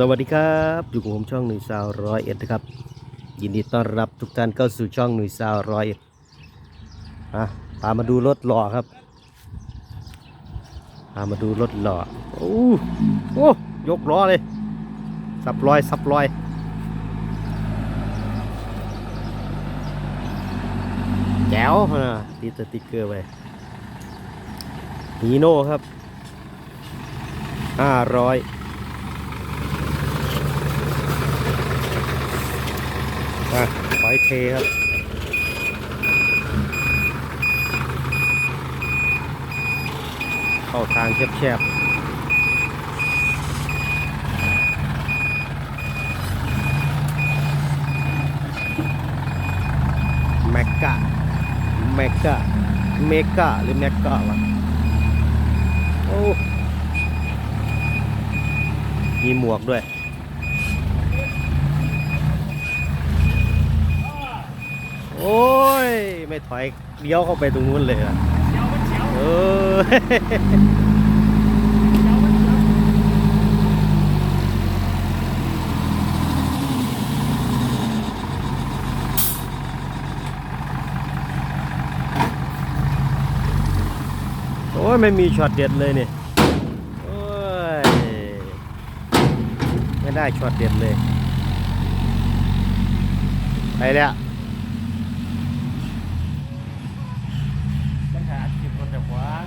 สวัสดีครับอยู่กับผมช่องหนุ่ยสาวร้อยเอ็ดนะครับ ยินดีต้อนรับทุกท่านเข้าสู่ช่องหนุ่ยสาวร้อยเอ็ดอะพามาดูรถหล่อครับพามาดูรถหล่อโอ้โอ้ยกล้อเลยสับลอยสับลอยแจ๋วนะติดสติ๊กเกอร์ไปฮีโน่ครับห้าร้อย อะไฟเทครับเข้าทางแคบๆแมกกะแมกกะเมกะหรือแมกกะวะโอ้มีหมวกด้วย โอ้ย ไม่ถอยเลี้ยวเข้าไปตรงนู้นเลยอะเออโอ้ยไม่มีช็อตเด็ดเลยเนี่ยโอ้ย ไม่ได้ช็อตเด็ดเลย ไปแล้ว ปัญหาจิตคนจะขวาง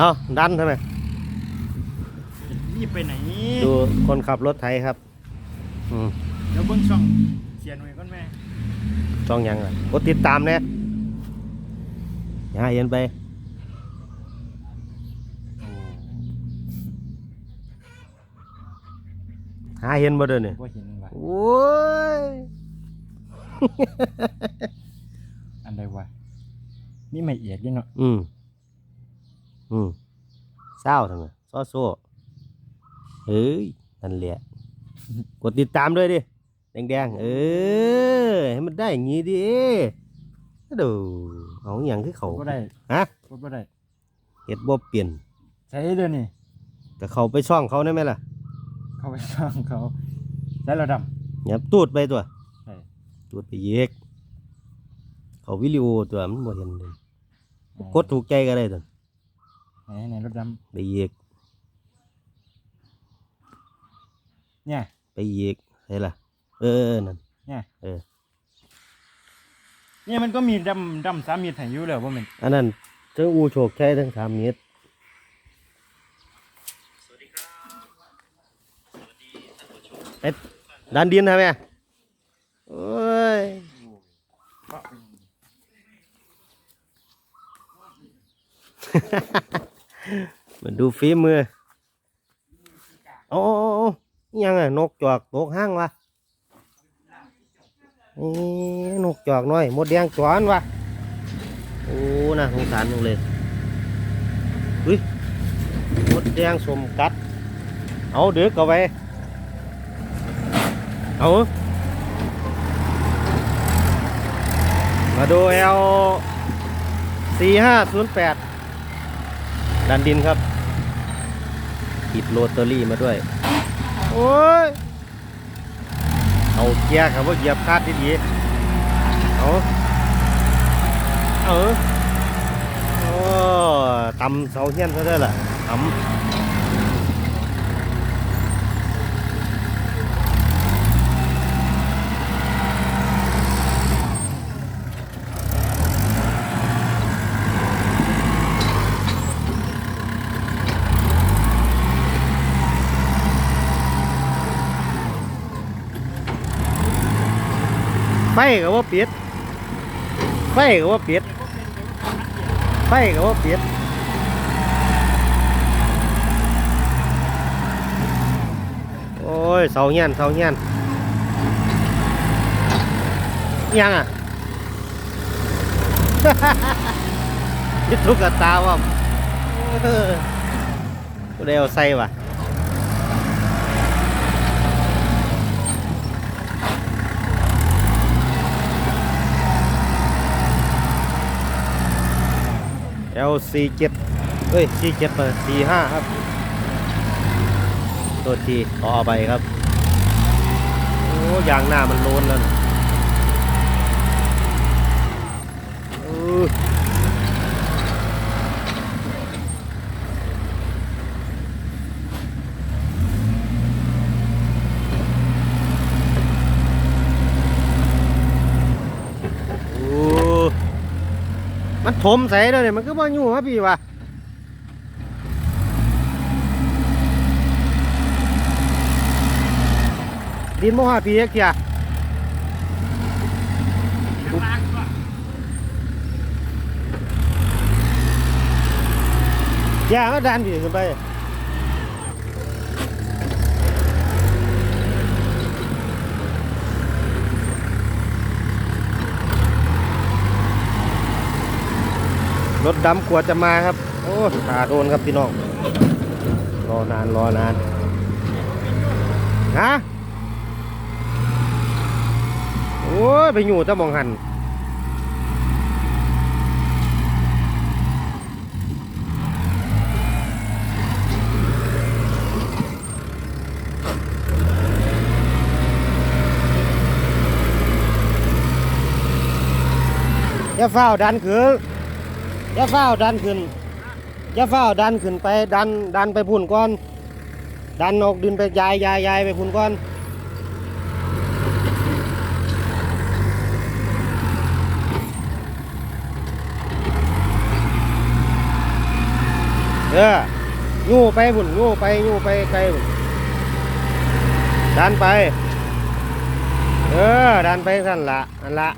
เอาดันทำไมรีบไปไหนดูคนขับรถไทยครับ อืมเดี๋ยวเบิ้งช่องเสียหน่วยก่อนแม่ช่องหยังอะกดติดตามเนี่ยอย่าให้เห็นไปหาเห็นบ่เด้อเนี่ยว่าเห็นว่ะโอ้ย อันใดวะมีไม่เอียดด้วยเนาะอืม อืมเศร้าทำไมซ้อโซ่เฮ้ยนั่นแหละกดติดตามด้วยดิแดงๆเออให้มันได้อย่างงี้ดิดูเอาอหย่างที่เขาก็ได้ฮะกดบ่ได้เห็ดบ่เปลี่ยนใช้เดือนนี่แต่เขาไปช่องเขาได้ไหมล่ะ เข้าไปช่องเขาใช้ระดับอย่าตูดไปตัวใช่ตูดไปเยกเขาวิดีโอตัวมันบ่เห็นเลยกดถูกใจก็ได้ตัว ไหนไหนรถดไปเยกำเนี่ย ไปเยกใช่ล่ะเออนั่นเนี่ย เออ เนี่ยมันก็มีดำดำสามมีดให้อยู่แล้วว่ามันอันนั้นเจ้าอูโชคชัยทั้งสามเมตรเอ็ดดันดินทำไมโอ้ย มันดูฝีมือโอ้โอ้โอ้อิหยังไงนกจอกตกห้างวะนี่นกจอกน้อยหมดแดงจอนวะโอ้น่าสงสารจังเลยอุ้ยหมดแดงสมกัด เอาเดือกเอาไปเอามาดูเอลสี่ห้าศูนย์แปด ดันดินครับติดโรตารี่มาด้วย โอ้ย เอาเกียร์ครับว่าเหยียบคาดดีๆเอาเออโอ้ตำเสาเฮียนซะได้ล่ะตำ ฟก็ว่าเปิดไฟก็ว่าเปิดไฟก็ว่าเปิดโอ้ยเสาเฮียนเสาเฮียนยังอะยึดทุกกตาว่าเออได้เอาใส่ว่ะ LC 7เอ้ยสี่เจ็ดมาสี่ห้าครับตัวทีต่อไปครับ โอ้ยางหน้ามันโลนแล้วนะเออโอ้มัน ถมใส่แล้วเนี่ยมันก็บ่อยู่ครับพี่วะดินโมหะปีเอกเทียอย่ามาดันดีขึ้นไป ถดำกว่าจะมาครับ โอ้ขาโดนครับพี่น้อง รอนานรอนานฮะโอ้ยไปอยู่ตะมองหันอย่าเฝ้าดันขึ้น อย่าเฝ้าดันขึ้นอย่าเฝ้าดันขึ้นไปดันดันไปพุ่นก่อน ดันออกดินไปยายยายยายไปพุ่นก่อนเอองูไปหุ่นงูไปงูไปไกลหุ่นดันไป เออ ดันไปสั่นละอันละ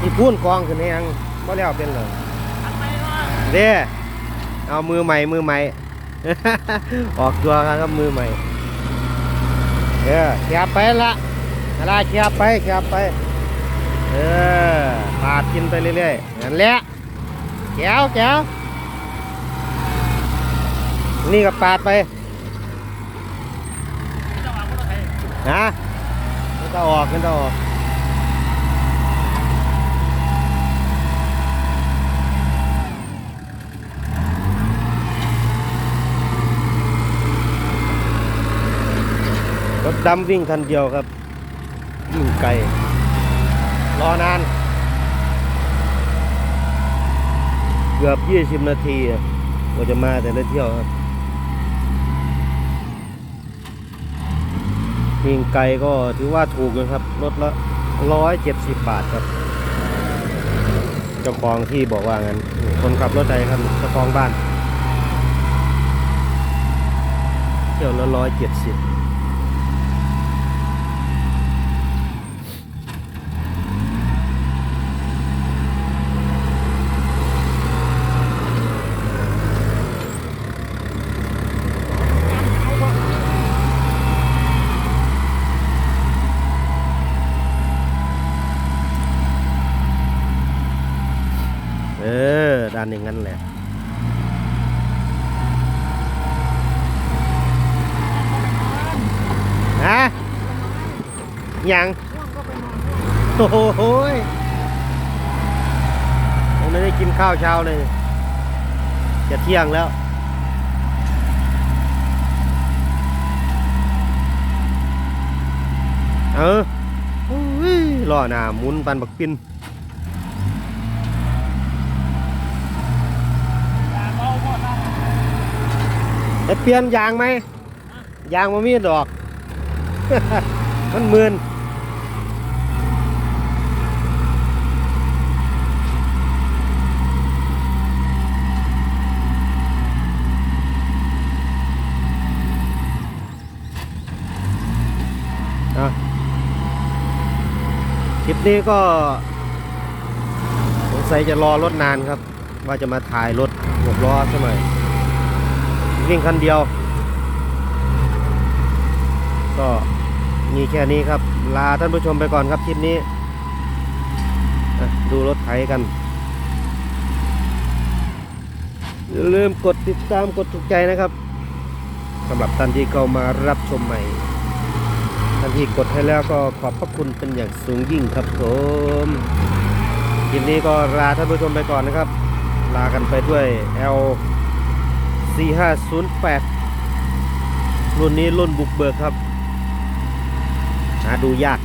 ที่พูนกองขึ้นให้ยังบ่แล้วเป็นเลย เด้เอามือใหม่มือใหม่ ออกตัวครับมือใหม่เออเขียไปละอะไรเขียไปเขียไปเออปาดกินไปเรื่อยๆนั่นแหละแก้วแก้วนี่ก็ปาดไปนะมันจะออกมันจะออก ดำวิ่งคันเดียวครับวิ่งไกลรอนาน เกือบ 20 นาทีก็จะมาแต่ละเที่ยวครับ วิ่งไกลก็ถือว่าถูกนะครับรถละ 170 บาทครับเจ้าของที่บอกว่างั้น คนขับรถใจครับเจ้าของบ้าน เที่ยวละ170 เออ ด้านอย่างนั้นแหละฮะยังโอ้โหยยังไม่ได้กินข้าวเช้าเลย จะเที่ยงแล้วเออโอ้ยล่อหน้ามุนปันบักปิน จะเปลี่ยนยางไหมยางมันมีดอก มันมืนอะคลิปนี้ก็สงสัยจะรอรถนานครับ ว่าจะมาถ่ายรถหกล้อสมัย วิ่งคันเดียว ก็มีแค่นี้ครับ ลาท่านผู้ชมไปก่อนครับคลิปนี้ ดูรถไถกัน อย่าลืมกดติดตามกดถูกใจนะครับสำหรับท่านที่เข้ามารับชมใหม่ท่านที่กดให้แล้วก็ขอบพระคุณเป็นอย่างสูงยิ่งครับผมคลิปนี้ก็ลาท่านผู้ชมไปก่อนนะครับ ลากันไปด้วย L 4508 รุ่นนี้รุ่นบุกเบิกครับ หาดูยาก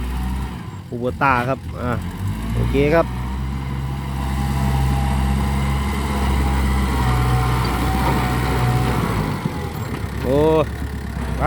อูบตาครับ อ่า โอเคครับโอ้ไป